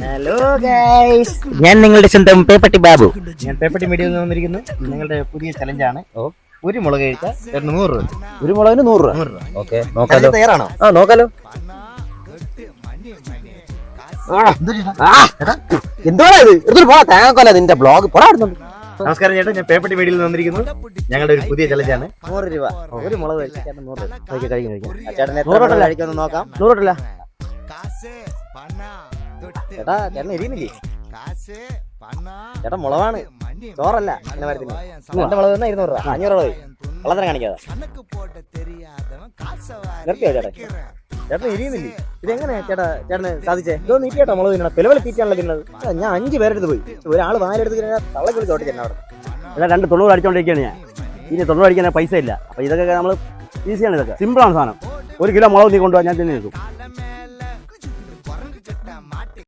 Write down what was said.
Hello guys ഞാൻ നിങ്ങളുടെ സ്വന്തം പേപ്പട്ടി ബാബു. ഞാൻ പേപ്പട്ടി മീഡിയയിൽ നിന്ന് വന്നിരിക്കുന്നു. നിങ്ങളുടെ പുതിയ ചലഞ്ചാണ് ഒരു മുളക് കഴിച്ചാൽ നൂറ് രൂപ. ഒരു മുളകിന് നൂറ് രൂപ? നൂറ് രൂപ. ഓക്കെ നോക്കാലോ. തയ്യാറാണോ? ആ നോക്കാലോ. എന്തോടാ? ഇത്? എടുത്തിട്ട് പോടാ തേങ്ങാക്കൊല്ല നിന്റെ ബ്ലോഗ് പോടാ അടുത്തുണ്ട് നമസ്കാരം ചേട്ടാ ഞാൻ പേപ്പട്ടി മീഡിയയിൽ വന്നിരിക്കുന്നു. ഞങ്ങളുടെ ഒരു പുതിയ ചലഞ്ചാണ് നൂറ് രൂപ. ഒരു മുളക് ചേട്ടൻ നൂറ് രൂപ. കഴിക്കാൻ കഴിക്കാം ചേട്ടൻ നൂറോട്ടല്ല കഴിക്കുമെന്ന് നോക്കാം. നൂറോട്ടല്ല ചേട്ടാ ചേട്ടൻ എരിയുന്നില്ലേ? ചേട്ടാ മുളവാണ്. ചോറല്ല എന്നെ മരത്തിന് എന്റെ മുളക് തന്നെ ഇരുന്നൂറ് രൂപ. അഞ്ഞൂറ് രൂപ കള്ളത്തരം കാണിക്കാതെ നിർത്തിയോ ചേട്ടാ ചേട്ടൻ എരിയുന്നില്ലേ? ഇതെങ്ങനെ ചേട്ടാ ചേട്ടന് സാധിച്ചേ? ഇതോ നീട്ടി ചേട്ടാ മുളക് തിന്നണം പിലവല തീറ്റാണല്ലോ തിന്നത് ഞാൻ അഞ്ച് പേരെടുത്ത് പോയി. ഒരാൾ വാലെടുത്ത് തള്ളക്ക് വിളിച്ച് ഓട്ടി ചേട്ടൻ അവിടെ. ഇവിടെ രണ്ട് തൊണ്ണൂറ് അടിച്ചോണ്ടിരിക്കുകയാണ് ഞാൻ. ഇനി തൊണ്ണൂറ് അടിക്കാൻ പൈസ ഇല്ല. അപ്പൊ ഇതൊക്കെ നമ്മൾ ഈസിയാണ് ഇതൊക്കെ. സിമ്പിളാണ് സാധനം. ഒരു കിലോ മുളക് നീ കൊണ്ടുപോകാൻ ഞാൻ തന്നെ നിൽക്കും மாட்டு